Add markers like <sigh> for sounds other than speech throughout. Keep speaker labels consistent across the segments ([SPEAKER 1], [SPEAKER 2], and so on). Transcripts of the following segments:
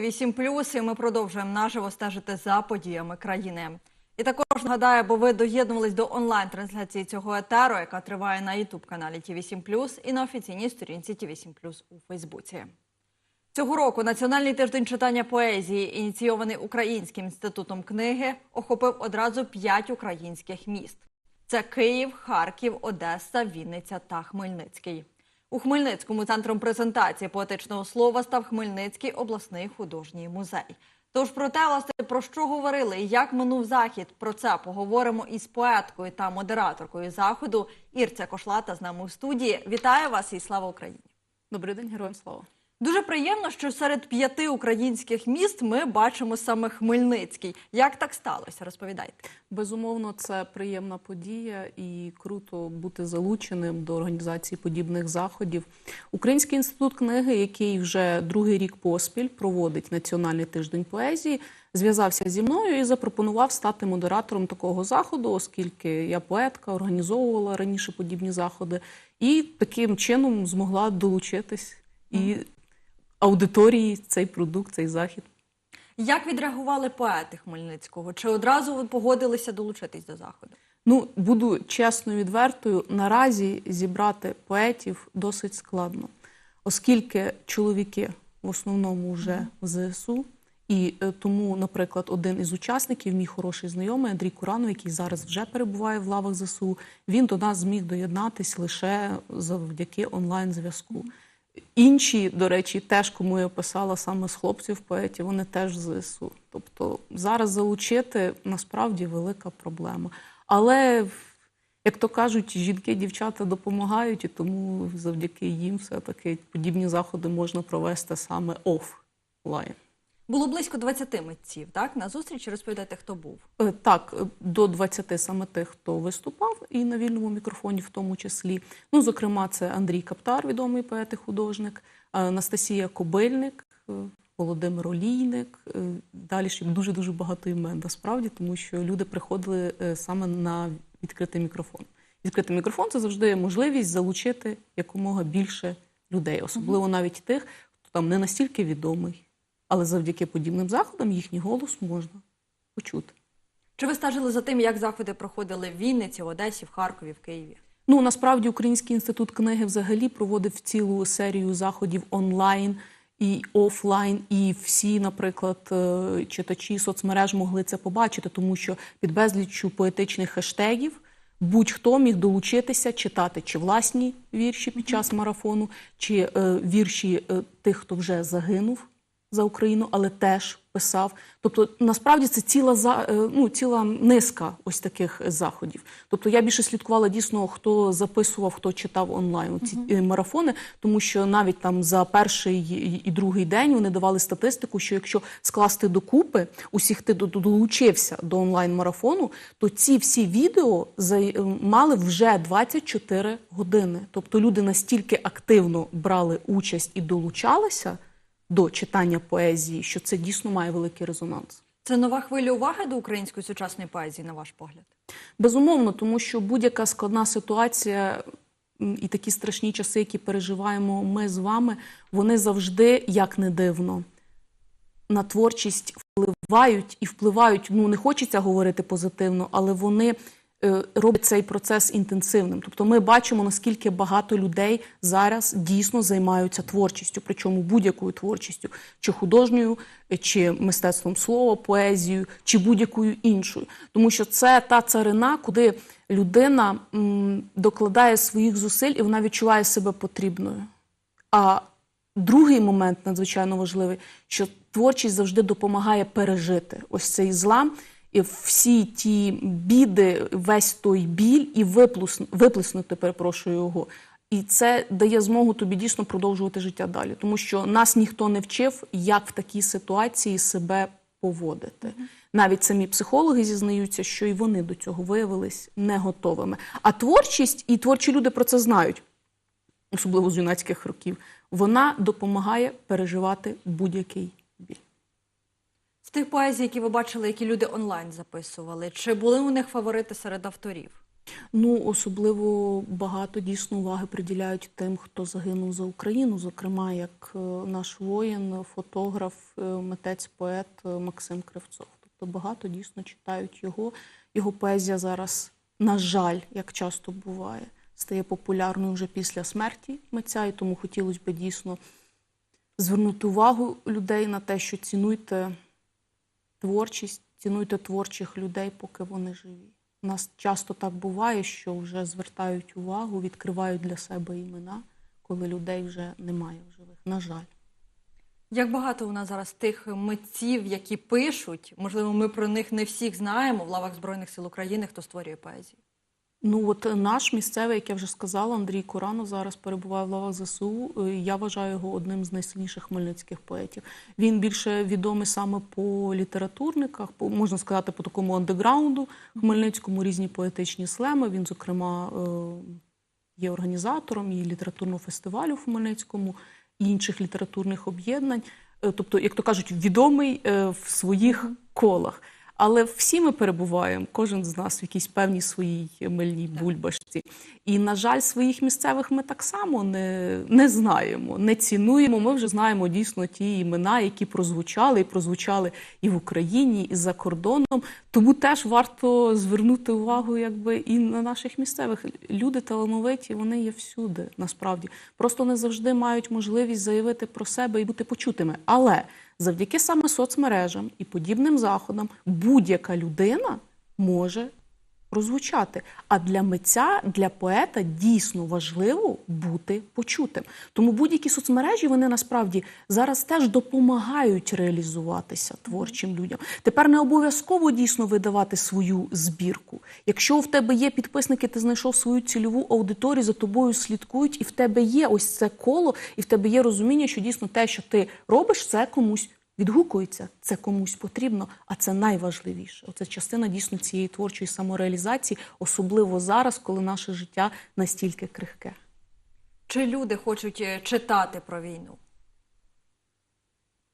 [SPEAKER 1] 8+, і ми продовжуємо наживо стежити за подіями країни. І також нагадаю, бо ви доєднувались до онлайн-трансляції цього етеру, яка триває на ютуб-каналі Ті8+, і на офіційній сторінці Ті8+, у Фейсбуці. Цього року Національний тиждень читання поезії, ініційований Українським інститутом книги, охопив одразу п'ять українських міст: це Київ, Харків, Одеса, Вінниця та Хмельницький. У Хмельницькому центром презентації поетичного слова став Хмельницький обласний художній музей. Тож про те, власне, про що говорили і як минув захід, про це поговоримо із поеткою та модераторкою заходу Ірця Кошлата з нами у студії. Вітаю вас і слава Україні!
[SPEAKER 2] Добрий день, героям слава.
[SPEAKER 1] Дуже приємно, що серед п'яти українських міст ми бачимо саме Хмельницький. Як так сталося? Розповідайте.
[SPEAKER 2] Безумовно, це приємна подія і круто бути залученим до організації подібних заходів. Український інститут книги, який вже другий рік поспіль проводить національний тиждень поезії, зв'язався зі мною і запропонував стати модератором такого заходу, оскільки я поетка, організовувала раніше подібні заходи, і таким чином змогла долучитись і аудиторії цей продукт, цей захід.
[SPEAKER 1] Як відреагували поети Хмельницького? Чи одразу ви погодилися долучитись до заходу?
[SPEAKER 2] Ну, буду чесно відвертою, наразі зібрати поетів досить складно, оскільки чоловіки в основному вже в ЗСУ. І е, тому, наприклад, один із учасників, мій хороший знайомий Андрій Куранов, який зараз вже перебуває в лавах ЗСУ, він до нас зміг доєднатись лише завдяки онлайн-зв'язку. Інші, до речі, теж кому я писала саме з хлопців поетів, вони теж з ЗСУ. Тобто зараз залучити насправді велика проблема. Але як то кажуть, жінки, дівчата допомагають, і тому завдяки їм все-таки подібні заходи можна провести саме офлайн.
[SPEAKER 1] Було близько 20 митців, так? На зустрічі розповідайте, хто був.
[SPEAKER 2] Е, Так, е, до 20 саме тих, хто виступав, і на вільному мікрофоні, в тому числі. Ну, зокрема, це Андрій Каптар, відомий поет і художник, Анастасія Кобильник, е, Володимир Олійник. е, Далі ще дуже дуже багато імен насправді, тому що люди приходили е, саме на відкритий мікрофон. Відкритий мікрофон це завжди можливість залучити якомога більше людей, особливо навіть тих, хто там не настільки відомий. Але завдяки подібним заходам їхній голос можна почути.
[SPEAKER 1] Чи ви стежили за тим, як заходи проходили в Вінниці, в Одесі, в Харкові, в Києві?
[SPEAKER 2] Ну насправді Український інститут книги взагалі проводив цілу серію заходів онлайн і офлайн, і всі, наприклад, е, читачі соцмереж могли це побачити, тому що під безліччю поетичних хештегів будь-хто міг долучитися, читати чи власні вірші під час марафону, чи е, вірші е, тих, хто вже загинув за Україну, але теж писав. Тобто, насправді це ціла за е, ну, ціла низка ось таких заходів. Тобто я більше слідкувала дійсно, хто записував, хто читав онлайн ці е, марафони, тому що навіть там за перший і- другий день вони давали статистику, що якщо скласти докупи усіх ти до- до- долучився до онлайн марафону, то ці всі відео е, мали вже 24 години. Тобто люди настільки активно брали участь і долучалися до читання поезії, що це дійсно має великий резонанс.
[SPEAKER 1] Це нова хвиля уваги до української сучасної поезії, на ваш погляд?
[SPEAKER 2] Безумовно, тому що будь-яка складна ситуація і такі страшні часи, які переживаємо ми з вами, вони завжди, як не дивно, на творчість впливають і впливають. Ну не хочеться говорити позитивно, але вони е, роблять цей процес інтенсивним. Тобто, ми бачимо наскільки багато людей зараз дійсно займаються творчістю, причому будь-якою творчістю, чи художньою, чи мистецтвом слова, поезією, чи будь-якою іншою. Тому що це та царина, куди людина докладає своїх зусиль і вона відчуває себе потрібною. А другий момент надзвичайно важливий, що творчість завжди допомагає пережити ось цей злам всі ті біди, весь той біль і виплеснути, перепрошую його. І це дає змогу тобі дійсно продовжувати життя далі, тому що нас ніхто не вчив, як в такій ситуації себе поводити. Навіть самі психологи зізнаються, що і вони до цього виявились не готовими. А творчість і творчі люди про це знають особливо з юнацьких років, вона допомагає переживати будь-який
[SPEAKER 1] тих поезій, які ви бачили, які люди онлайн записували, чи були у них фаворити серед авторів?
[SPEAKER 2] Ну, особливо багато дійсно уваги приділяють тим, хто загинув за Україну, зокрема, як е, наш воїн, фотограф, е, митець, поет е, Максим Кривцов. Тобто багато дійсно читають його. Його поезія зараз, на жаль, як часто буває, стає популярною вже після смерті митця, і тому хотілося б дійсно звернути увагу людей на те, що цінуйте творчість, цінуйте творчих людей, поки вони живі. У нас часто так буває, що вже звертають увагу, відкривають для себе імена, коли людей вже немає в живих. На жаль.
[SPEAKER 1] Як багато у нас зараз тих митців, які пишуть, можливо, ми про них не всіх знаємо в лавах Збройних сил України, хто створює поезію.
[SPEAKER 2] Ну от наш місцевий, як я вже сказала, Андрій Куранов зараз перебуває в лавах ЗСУ. Я вважаю його одним з найсильніших хмельницьких поетів. Він більше відомий саме по літературниках, по можна сказати, по такому андеграунду хмельницькому різні поетичні слеми. Він, зокрема, е, є організатором і літературного фестивалю в Хмельницькому, і інших літературних об'єднань. Е, Тобто, як то кажуть, відомий е, в своїх колах. Але всі ми перебуваємо, кожен з нас в якійсь певній своїй мильній бульбашці. І, на жаль, своїх місцевих ми так само не, не знаємо, не цінуємо. Ми вже знаємо дійсно ті імена, які прозвучали, і прозвучали і в Україні, і за кордоном. Тому теж варто звернути увагу, якби і на наших місцевих. Люди талановиті, вони є всюди, насправді. Просто не завжди мають можливість заявити про себе і бути почутими. Але завдяки саме соцмережам і подібним заходам будь-яка людина може прозвучати. А для митця, для поета дійсно важливо бути почутим. Тому будь-які соцмережі вони насправді зараз теж допомагають реалізуватися творчим людям. Тепер не обов'язково дійсно видавати свою збірку. Якщо в тебе є підписники, ти знайшов свою цільову аудиторію, за тобою слідкують, і в тебе є ось це коло, і в тебе є розуміння, що дійсно те, що ти робиш, це комусь відгукується, це комусь потрібно, а це найважливіше. Оце частина дійсно цієї творчої самореалізації, особливо зараз, коли наше життя настільки крихке.
[SPEAKER 1] Чи люди хочуть е, читати про війну?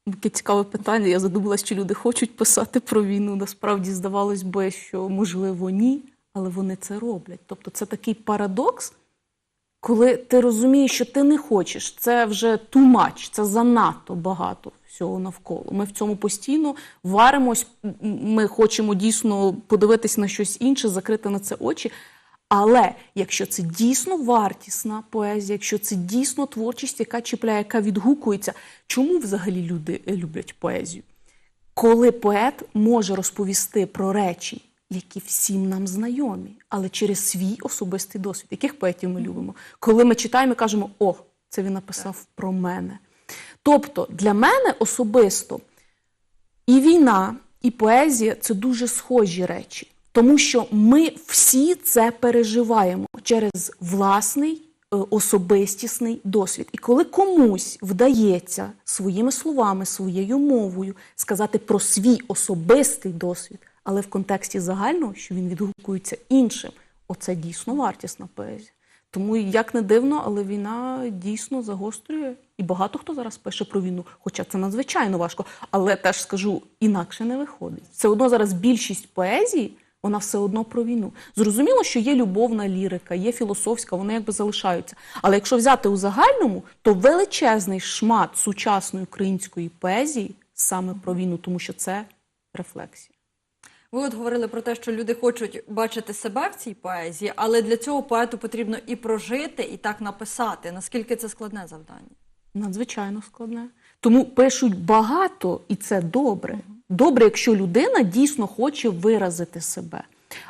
[SPEAKER 2] Таке цікаве питання. Я задумалась, чи люди хочуть писати про війну. Насправді здавалось би, що можливо ні, але вони це роблять. Тобто це такий парадокс, коли ти розумієш, що ти не хочеш, це вже much, це занадто багато всього навколо. Ми в цьому постійно варимось, ми хочемо дійсно подивитись на щось інше, закрити на це очі. Але якщо це дійсно вартісна поезія, якщо це дійсно творчість, яка чіпляє, яка відгукується, чому взагалі люди люблять поезію? Коли поет може розповісти про речі, які всім нам знайомі, але через свій особистий досвід, яких поетів ми любимо, коли ми читаємо і кажемо, о, це він написав про мене. Тобто для мене особисто і війна, і поезія це дуже схожі речі, тому що ми всі це переживаємо через власний е, особистісний досвід. І коли комусь вдається своїми словами, своєю мовою сказати про свій особистий досвід, але в контексті загального, що він відгукується іншим, оце дійсно вартісна поезія. Тому як не дивно, але війна дійсно загострює. І багато хто зараз пише про війну, хоча це надзвичайно важко. Але теж скажу, інакше не виходить. Все одно зараз більшість поезії, вона все одно про війну. Зрозуміло, що є любовна лірика, є філософська, вони якби залишаються. Але якщо взяти у загальному, то величезний шмат сучасної української поезії саме про війну, тому що це рефлексія.
[SPEAKER 1] Ви от говорили про те, що люди хочуть бачити себе в цій поезії, але для цього поету потрібно і прожити, і так написати. Наскільки це складне завдання?
[SPEAKER 2] Надзвичайно складне. Тому пишуть багато, і це добре. Добре, якщо людина дійсно хоче виразити себе.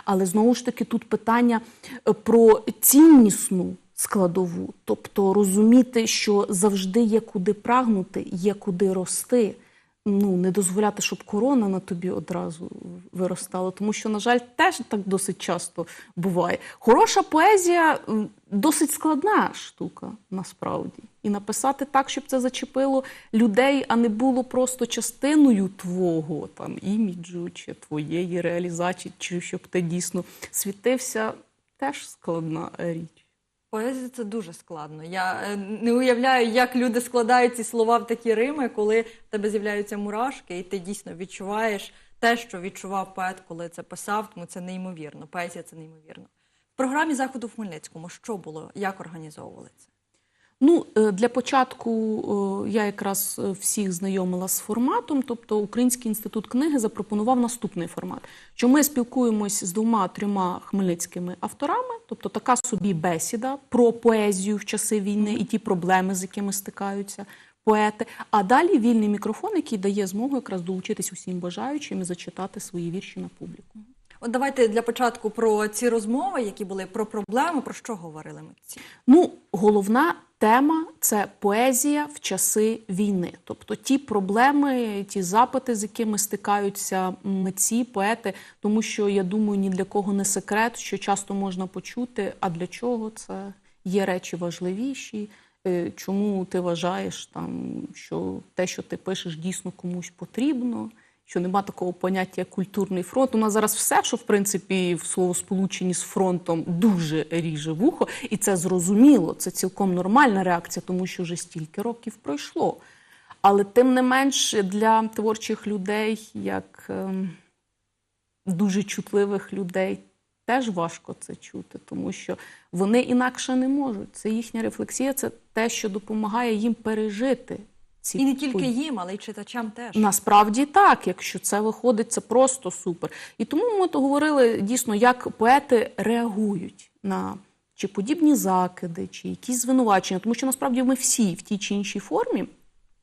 [SPEAKER 2] Але знову ж таки, тут питання е, про ціннісну складову, тобто розуміти, що завжди є куди прагнути, є куди рости. Ну, не дозволяти, щоб корона на тобі одразу виростала, тому що, на жаль, теж так досить часто буває. Хороша поезія досить складна штука, насправді. І написати так, щоб це зачепило людей, а не було просто частиною твого там іміджу чи твоєї реалізації, чи щоб ти дійсно світився, теж складна річ.
[SPEAKER 1] Поезія це дуже складно. Я е, не уявляю, як люди складають ці слова в такі рими, коли в тебе з'являються мурашки, і ти дійсно відчуваєш те, що відчував поет, коли це писав. Тому це неймовірно. Поезія це неймовірно. В програмі заходу в Хмельницькому що було? Як організовували це?
[SPEAKER 2] Ну, е, для початку е, я якраз е, всіх знайомила з форматом. Тобто, Український інститут книги запропонував наступний формат: що ми спілкуємось з двома-трьома хмельницькими авторами, тобто така собі бесіда про поезію в часи війни і ті проблеми, з якими стикаються поети. А далі вільний мікрофон, який дає змогу якраз долучитись усім бажаючим і зачитати свої вірші на публіку.
[SPEAKER 1] От давайте для початку про ці розмови, які були про проблеми, про що говорили митці?
[SPEAKER 2] Ну, головна тема це поезія в часи війни. Тобто ті проблеми, ті запити, з якими стикаються митці, поети, тому що я думаю, ні для кого не секрет, що часто можна почути, а для чого це є речі важливіші. Е, Чому ти вважаєш там, що те, що ти пишеш, дійсно комусь потрібно? Що нема такого поняття як культурний фронт. У нас зараз все, що в принципі в словосполученні з фронтом дуже ріже вухо, і це зрозуміло. Це цілком нормальна реакція, тому що вже стільки років пройшло. Але тим не менш для творчих людей, як ем, дуже чутливих людей, теж важко це чути, тому що вони інакше не можуть. Це їхня рефлексія, це те, що допомагає їм пережити ці
[SPEAKER 1] І не тільки їм, але й читачам теж.
[SPEAKER 2] Насправді так, якщо це виходить, це просто супер. І тому ми то говорили дійсно, як поети реагують на чи подібні закиди, чи якісь звинувачення, тому що насправді ми всі в тій чи іншій формі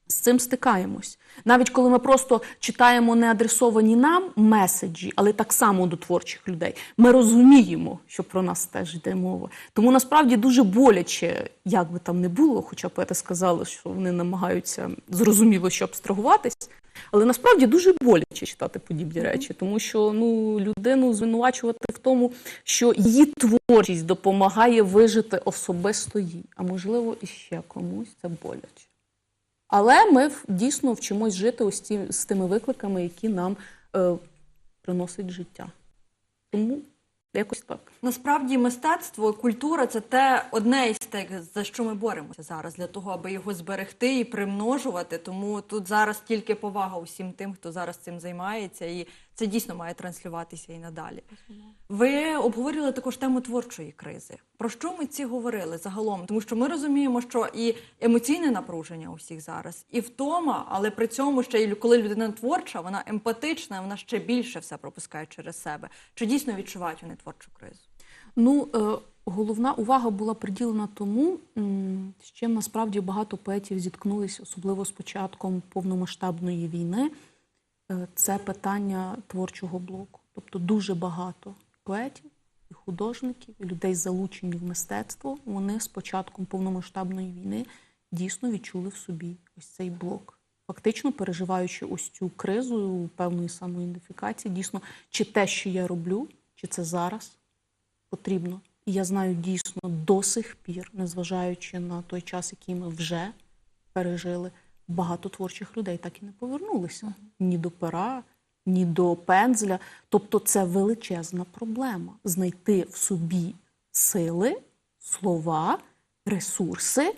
[SPEAKER 2] з цим стикаємось. Навіть коли ми просто читаємо не адресовані нам меседжі, але так само до творчих людей, ми розуміємо, що про нас теж йде мова. Тому насправді дуже боляче, як би там не було, хоча поети сказали, що вони намагаються зрозуміло, що абстрагуватись. Але насправді дуже боляче читати подібні речі, тому що ну людину звинувачувати в тому, що її творчість допомагає вижити особисто їй, а можливо і ще комусь це боляче. Але ми дійсно вчимось жити ось ці, з тими викликами, які нам е, приносить життя. Тому якось так.
[SPEAKER 1] Насправді мистецтво, культура це те одне із тих, за що ми боремося зараз, для того, аби його зберегти і примножувати. Тому тут зараз тільки повага усім тим, хто зараз цим займається, і це дійсно має транслюватися і надалі. Ви обговорювали також тему творчої кризи. Про що ми ці говорили загалом? Тому що ми розуміємо, що і емоційне напруження у всіх зараз, і втома, але при цьому ще й коли людина творча, вона емпатична, вона ще більше все пропускає через себе. Чи дійсно відчувають вони творчу кризу?
[SPEAKER 2] Ну, е, головна увага була приділена тому, з чим насправді багато поетів зіткнулися, особливо з початком повномасштабної війни. Е, Це питання творчого блоку. Тобто дуже багато поетів і художників, і людей, залучені в мистецтво, вони з початком повномасштабної війни дійсно відчули в собі ось цей блок. Фактично переживаючи ось цю кризу певної самоідентифікації, дійсно, чи те, що я роблю, чи це зараз потрібно. І я знаю дійсно до сих пір, незважаючи на той час, який ми вже пережили, багато творчих людей так і не повернулися ні до пера, ні до пензля. Тобто, це величезна проблема знайти в собі сили, слова, ресурси,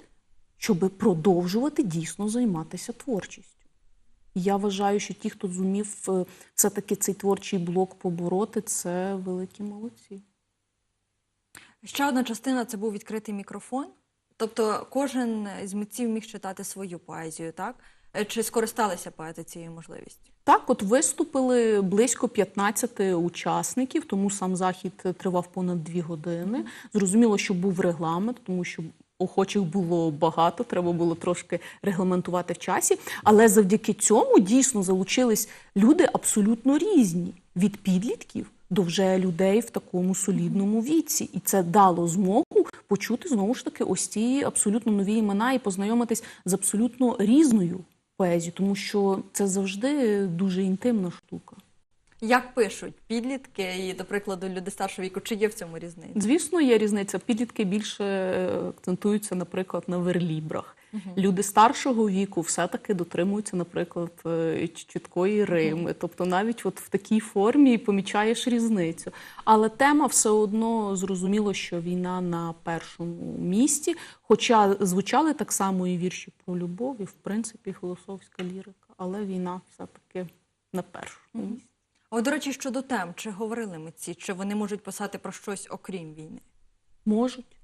[SPEAKER 2] щоб продовжувати дійсно займатися творчістю. Я вважаю, що ті, хто зумів е, все-таки цей творчий блок побороти, це великі молодці.
[SPEAKER 1] Ще одна частина це був відкритий мікрофон. Тобто кожен з митців міг читати свою поезію, так? Е, Чи скористалися поети цією можливістю?
[SPEAKER 2] Так, от виступили близько 15 учасників, тому сам захід тривав понад дві години. Зрозуміло, що був регламент, тому що охочих було багато, треба було трошки регламентувати в часі. Але завдяки цьому дійсно залучились люди абсолютно різні від підлітків до вже людей в такому солідному віці, і це дало змогу почути знову ж таки ось ці абсолютно нові імена і познайомитись з абсолютно різною поезією, тому що це завжди дуже інтимна штука.
[SPEAKER 1] Як пишуть підлітки і, до прикладу, люди старшого віку, чи є в цьому різниця?
[SPEAKER 2] Звісно, є різниця. Підлітки більше е, акцентуються, наприклад, на верлібрах. Люди старшого віку все-таки дотримуються, наприклад, е, чіткої рими. Тобто навіть от в такій формі помічаєш різницю. Але тема все одно зрозуміло, що війна на першому місці. Хоча звучали так само і вірші про любов, і в принципі філософська лірика, але війна все-таки на першому місці.
[SPEAKER 1] От, до речі, щодо тем, чи говорили митці, чи вони можуть писати про щось окрім війни?
[SPEAKER 2] Можуть.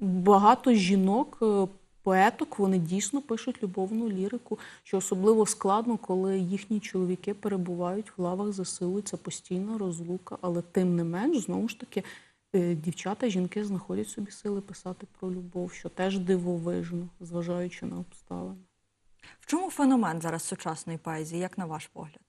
[SPEAKER 2] Багато жінок, е, поеток, вони дійсно пишуть любовну лірику, що особливо складно, коли їхні чоловіки перебувають в лавах ЗСУ, це постійна розлука. Але тим не менш, знову ж таки, е, дівчата, жінки знаходять собі сили писати про любов, що теж дивовижно, зважаючи на обставини.
[SPEAKER 1] В чому феномен зараз сучасної поезії, як на ваш погляд?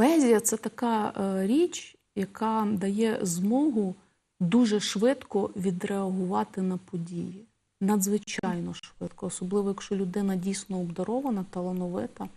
[SPEAKER 2] Поезія це така е, річ, яка дає змогу дуже швидко відреагувати на події. Надзвичайно швидко, особливо якщо людина дійсно обдарована, талановита,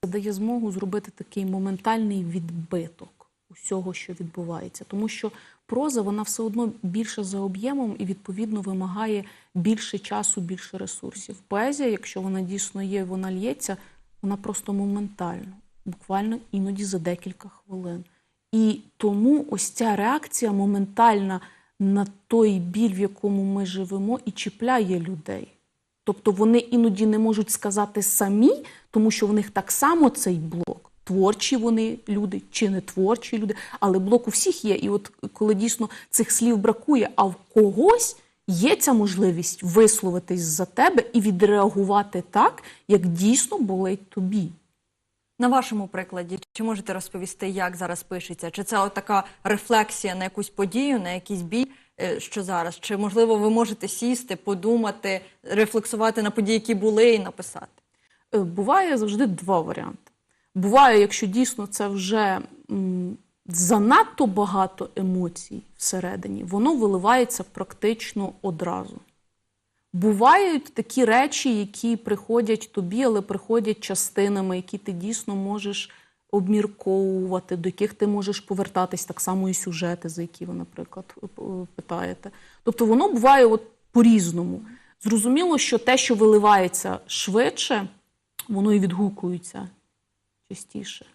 [SPEAKER 2] це дає змогу зробити такий моментальний відбиток усього, що відбувається. Тому що проза вона все одно більше за об'ємом і відповідно вимагає більше часу, більше ресурсів. Поезія, якщо вона дійсно є, вона лється, вона просто моментально, буквально іноді за декілька хвилин. І тому ось ця реакція моментальна на той біль, в якому ми живемо, і чіпляє людей. Тобто вони іноді не можуть сказати самі, тому що в них так само цей блок. Творчі вони люди чи не творчі люди, але блок у всіх є. І от коли дійсно цих слів бракує, а в когось є ця можливість висловитись за тебе і відреагувати так, як дійсно болить тобі.
[SPEAKER 1] На вашому прикладі, чи можете розповісти, як зараз пишеться? Чи це така рефлексія на якусь подію, на якийсь бій, е, що зараз? Чи можливо ви можете сісти, подумати, рефлексувати на події, які були, і написати?
[SPEAKER 2] Е, Буває завжди два варіанти. Буває, якщо дійсно це вже занадто багато емоцій всередині, воно виливається практично одразу. Бувають такі речі, які приходять тобі, але приходять частинами, які ти дійсно можеш обмірковувати, до яких ти можеш повертатись так само і сюжети, за які ви, наприклад, питаєте. Тобто воно буває от по-різному. Зрозуміло, що те, що виливається швидше, воно і відгукується частіше.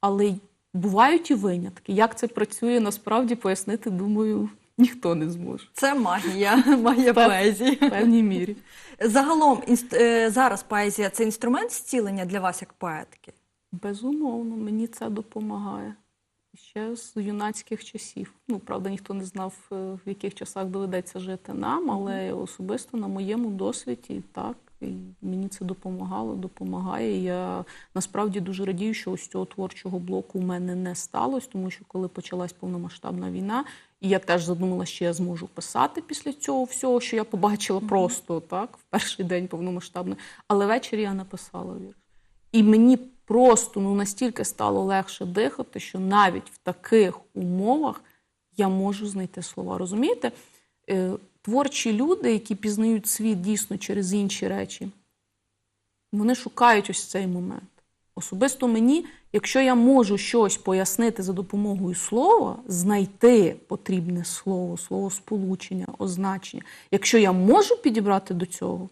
[SPEAKER 2] Але бувають і винятки. Як це працює, насправді пояснити, думаю, ніхто не зможе.
[SPEAKER 1] Це магія, <laughs> магія
[SPEAKER 2] Пев-
[SPEAKER 1] поезії.
[SPEAKER 2] В певній мірі.
[SPEAKER 1] Загалом інст- е, зараз поезія це інструмент зцілення для вас як поетки.
[SPEAKER 2] Безумовно, мені це допомагає. Ще з юнацьких часів. Ну, правда, ніхто не знав, е, в яких часах доведеться жити нам, але особисто на моєму досвіді так. І мені це допомагало, допомагає. Я насправді дуже радію, що ось цього творчого блоку у мене не сталося, тому що коли почалась повномасштабна війна, і я теж задумала, що я зможу писати після цього всього, що я побачила просто так в перший день повномасштабно. Але ввечері я написала вірш. І мені просто ну настільки стало легше дихати, що навіть в таких умовах я можу знайти слова. Розумієте? Творчі люди, які пізнають світ дійсно через інші речі, вони шукають ось цей момент. Особисто мені, якщо я можу щось пояснити за допомогою слова, знайти потрібне слово, слово сполучення, означення. Якщо я можу підібрати до цього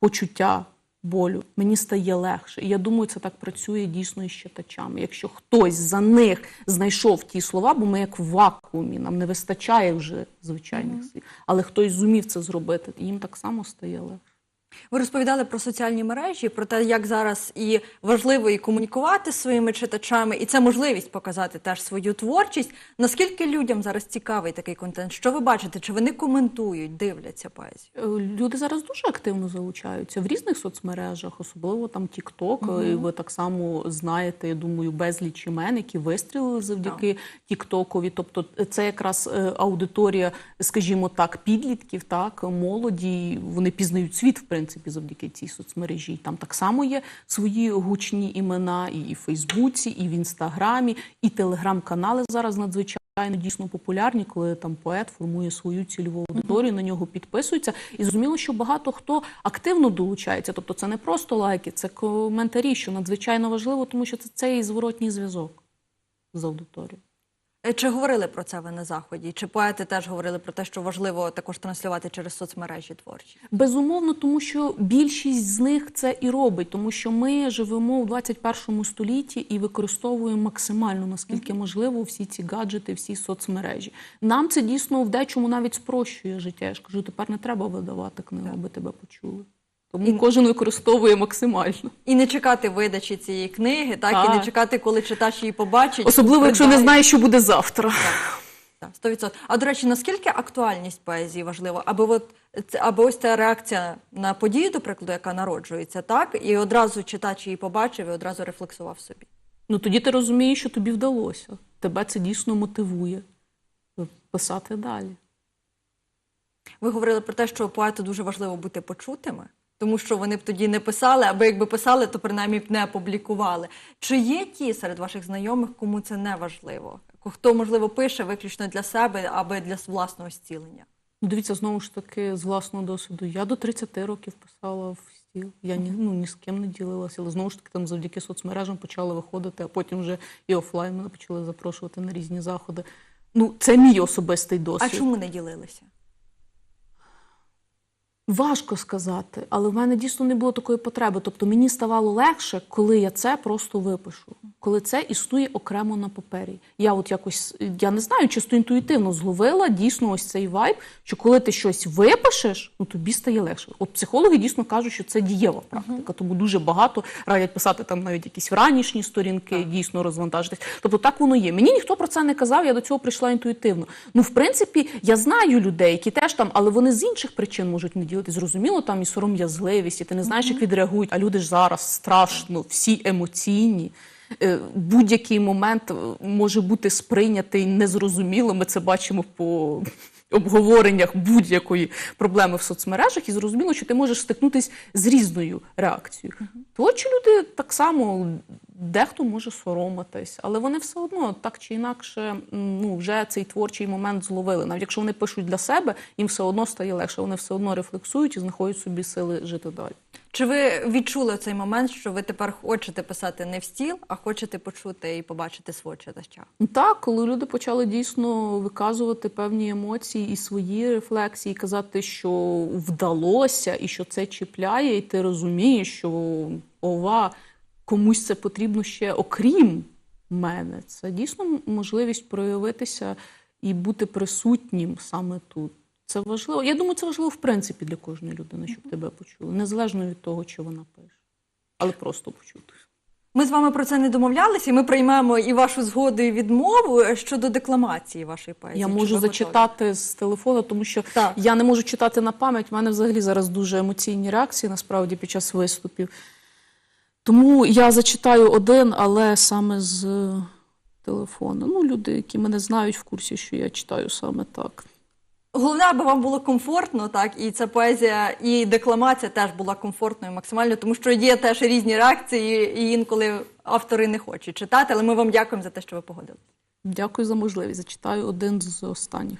[SPEAKER 2] почуття болю, мені стає легше. І я думаю, це так працює дійсно і з читачами. Якщо хтось за них знайшов ті слова, бо ми як в вакуумі, нам не вистачає вже звичайних слів, але хтось зумів це зробити, їм так само стає легше.
[SPEAKER 1] Ви розповідали про соціальні мережі, про те, як зараз і важливо і комунікувати зі своїми читачами, і це можливість показати теж свою творчість. Наскільки людям зараз цікавий такий контент? Що ви бачите? Чи вони коментують, дивляться поезію?
[SPEAKER 2] Е, Люди зараз дуже активно залучаються в різних соцмережах, особливо там TikTok. І ви так само знаєте, я думаю, безліч імен, які вистрілили завдяки TikToкові. Тобто, це якраз е, аудиторія, скажімо так, підлітків, так молоді. Вони пізнають світ, в принципі, завдяки цій соцмережі. І Там так само є свої гучні імена, і в Фейсбуці, і в Інстаграмі, і телеграм-канали зараз надзвичайно дійсно популярні, коли там поет формує свою цільову аудиторію, на нього підписується. І зрозуміло, що багато хто активно долучається. Тобто, це не просто лайки, це коментарі, що надзвичайно важливо, тому що це цей зворотній зв'язок з аудиторією.
[SPEAKER 1] Е, Чи говорили про це ви на заході? Чи поети теж говорили про те, що важливо також транслювати через соцмережі творчі?
[SPEAKER 2] Безумовно, тому що більшість з них це і робить, тому що ми живемо у 21 столітті і використовуємо максимально наскільки можливо всі ці гаджети, всі соцмережі. Нам це дійсно в дечому навіть спрощує життя. Я ж кажу, тепер не треба видавати книгу, аби тебе почули. Тому
[SPEAKER 1] І-
[SPEAKER 2] кожен використовує максимально.
[SPEAKER 1] І не чекати видачі цієї книги, так, і не чекати, коли читач її побачить.
[SPEAKER 2] Особливо, якщо не знає, що буде завтра.
[SPEAKER 1] Так, 100%. А до речі, наскільки актуальність поезії важлива? Аби от це аби ось ця реакція на подію, до прикладу, яка народжується, так і одразу читач її побачив і одразу рефлексував собі.
[SPEAKER 2] Ну тоді ти розумієш, що тобі вдалося. Тебе це дійсно мотивує писати далі.
[SPEAKER 1] Ви говорили про те, що поету дуже важливо бути почутими, тому що вони б тоді не писали, або якби писали, то принаймні б не публікували. Чи є ті серед ваших знайомих, кому це не важливо? Хто можливо пише виключно для себе, аби для власного зцілення?
[SPEAKER 2] Ну, Дивіться, знову ж таки, з власного досвіду. Я до 30 років писала в стіл. Я ні, ну, ні з ким не ділилася, але знову ж таки там завдяки соцмережам почали виходити, а потім вже і офлайн мене почали запрошувати на різні заходи. Ну, це мій особистий досвід.
[SPEAKER 1] А чому не ділилися?
[SPEAKER 2] Важко сказати, але в мене дійсно не було такої потреби. Тобто мені ставало легше, коли я це просто випишу, коли це існує окремо на папері. Я от якось я не знаю, чисто інтуїтивно зловила дійсно ось цей вайб, що коли ти щось випишеш, ну тобі стає легше. От психологи дійсно кажуть, що це дієва практика, тому дуже багато радять писати там навіть якісь вранішні сторінки, дійсно розвантажитись. Тобто так воно є. Мені ніхто про це не казав, я до цього прийшла інтуїтивно. Ну, в принципі, я знаю людей, які теж там, але вони з інших причин можуть не ділити. Зрозуміло, там і сором'язливість, і ти не знаєш, як відреагують. А люди ж зараз страшно, всі емоційні. Е, Будь-який момент е, може бути сприйнятий незрозуміло. Ми це бачимо по обговореннях будь-якої проблеми в соцмережах, і зрозуміло, що ти можеш стикнутися з різною реакцією. Творчі люди так само дехто може соромитись, але вони все одно так чи інакше ну, вже цей творчий момент зловили. Навіть якщо вони пишуть для себе, їм все одно стає легше, вони все одно рефлексують і знаходять собі сили жити далі.
[SPEAKER 1] Чи ви відчули цей момент, що ви тепер хочете писати не в стіл, а хочете почути і побачити свого читача?
[SPEAKER 2] Так, коли люди почали дійсно виказувати певні емоції і свої рефлексії, казати, що вдалося, і що це чіпляє, і ти розумієш, що ова комусь це потрібно ще окрім мене. Це дійсно можливість проявитися і бути присутнім саме тут. Це важливо. Я думаю, це важливо в принципі для кожної людини, щоб тебе почули, незалежно від того, що вона пише, але просто почути.
[SPEAKER 1] Ми з вами про це не домовлялися, і ми приймемо і вашу згоду і відмову щодо декламації вашої поезії.
[SPEAKER 2] Я можу
[SPEAKER 1] ви готові?
[SPEAKER 2] зачитати з телефону, тому що
[SPEAKER 1] Так.
[SPEAKER 2] я не можу читати на пам'ять. У мене взагалі зараз дуже емоційні реакції насправді під час виступів. Тому я зачитаю один, але саме з е, телефону. Ну, люди, які мене знають, в курсі, що я читаю саме так.
[SPEAKER 1] Головне, аби вам було комфортно, так і ця поезія, і декламація теж була комфортною максимально, тому що є теж різні реакції, і інколи автори не хочуть читати. Але ми вам дякуємо за те, що ви погодилися.
[SPEAKER 2] Дякую за можливість. Зачитаю один з останніх.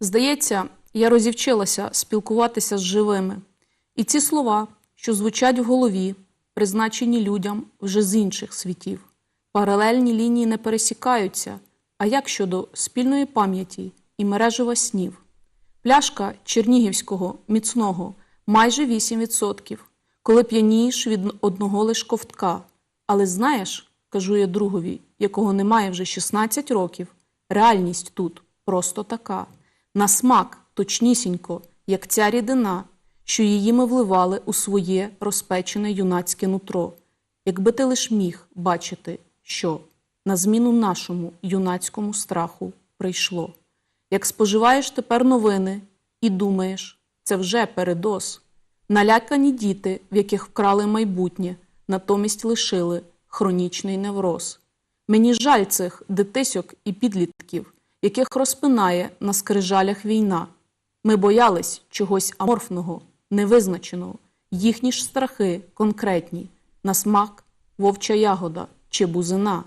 [SPEAKER 2] Здається, я розівчилася спілкуватися з живими. І ці слова, що звучать в голові, призначені людям вже з інших світів. Паралельні лінії не пересікаються. А як щодо спільної пам'яті і мережева снів? Пляшка чернігівського міцного майже 8%, коли п'янієш від одного лиш ковтка. Але знаєш, кажу я другові, якого немає вже 16 років, реальність тут просто така. На смак точнісінько, як ця рідина, що її ми вливали у своє розпечене юнацьке нутро. Якби ти лиш міг бачити, що на зміну нашому юнацькому страху прийшло. Як споживаєш тепер новини і думаєш, це вже передоз. Налякані діти, в яких вкрали майбутнє, натомість лишили хронічний невроз. Мені жаль цих дитисьок і підлітків, яких розпинає на скрижалях війна. Ми боялись чогось аморфного, невизначеного, їхні ж страхи конкретні, на смак, вовча ягода чи бузина.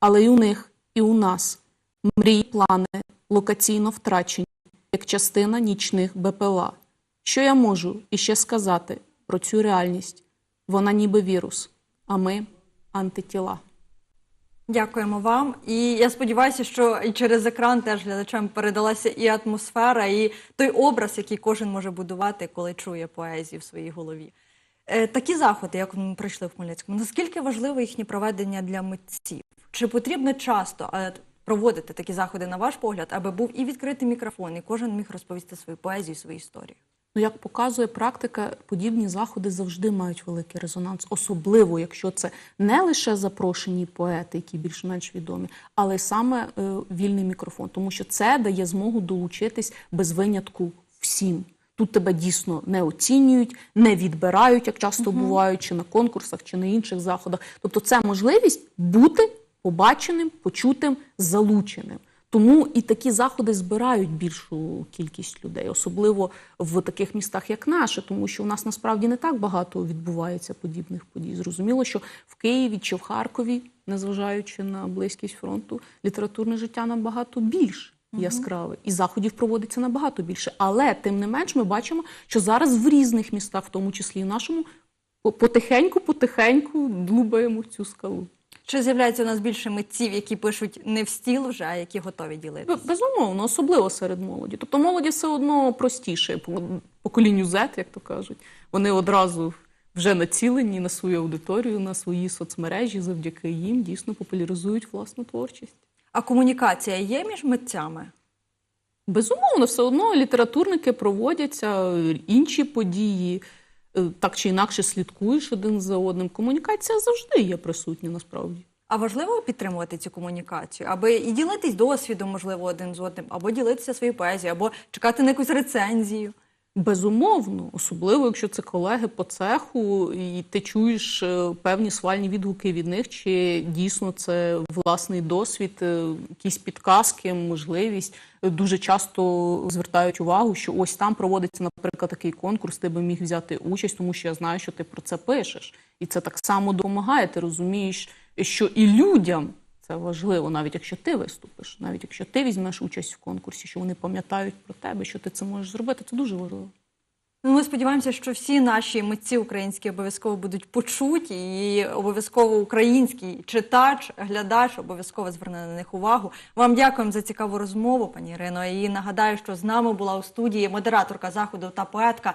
[SPEAKER 2] Але й у них, і у нас мрії, плани локаційно втрачені, як частина нічних БПЛА. Що я можу іще сказати про цю реальність? Вона ніби вірус, а ми антитіла.
[SPEAKER 1] Дякуємо вам. І я сподіваюся, що і через екран теж глядачам передалася і атмосфера, і той образ, який кожен може будувати, коли чує поезію в своїй голові. Е, Такі заходи, як ми прийшли в Хмельницькому, наскільки важливо їхнє проведення для митців? Чи потрібно часто проводити такі заходи, на ваш погляд, аби був і відкритий мікрофон, і кожен міг розповісти свою поезію, свою історію?
[SPEAKER 2] Ну, як показує практика, подібні заходи завжди мають великий резонанс, особливо якщо це не лише запрошені поети, які більш-менш відомі, але й саме е, вільний мікрофон, тому що це дає змогу долучитись без винятку всім. Тут тебе дійсно не оцінюють, не відбирають, як часто бувають, чи на конкурсах, чи на інших заходах. Тобто, це можливість бути побаченим, почутим, залученим. Тому і такі заходи збирають більшу кількість людей, особливо в таких містах, як наше, тому що у нас насправді не так багато відбувається подібних подій. Зрозуміло, що в Києві чи в Харкові, незважаючи на близькість фронту, літературне життя набагато більше яскраве, і заходів проводиться набагато більше. Але тим не менш, ми бачимо, що зараз в різних містах, в тому числі і в нашому, потихеньку, потихеньку длубаємо в цю скалу.
[SPEAKER 1] Чи з'являється у нас більше митців, які пишуть не в стіл вже, а які готові ділитися?
[SPEAKER 2] Безумовно, особливо серед молоді. Тобто молоді все одно простіше по поколінню Z, як то кажуть. Вони одразу вже націлені на свою аудиторію, на свої соцмережі, завдяки їм дійсно популяризують власну творчість.
[SPEAKER 1] А комунікація є між митцями?
[SPEAKER 2] Безумовно, все одно літературники проводяться, інші події. Е, Так чи інакше слідкуєш один за одним. Комунікація завжди є присутня насправді.
[SPEAKER 1] А важливо підтримувати цю комунікацію, аби і ділитись досвідом, можливо, один з одним, або ділитися своєю поезією, або чекати на якусь рецензію.
[SPEAKER 2] Безумовно, особливо якщо це колеги по цеху, і ти чуєш е, певні свальні відгуки від них, чи дійсно це власний досвід, е, якісь підказки, можливість. Дуже часто звертають увагу, що ось там проводиться, наприклад, такий конкурс, ти би міг взяти участь, тому що я знаю, що ти про це пишеш. І це так само допомагає. Ти розумієш, що і людям це важливо, навіть якщо ти виступиш, навіть якщо ти візьмеш участь в конкурсі, що вони пам'ятають про тебе, що ти це можеш зробити, це дуже важливо.
[SPEAKER 1] Ну, ми сподіваємося, що всі наші митці українські обов'язково будуть почуті, і обов'язково український читач, глядач обов'язково зверне на них увагу. Вам дякуємо за цікаву розмову, пані Ірино. І нагадаю, що з нами була у студії модераторка заходу та поетка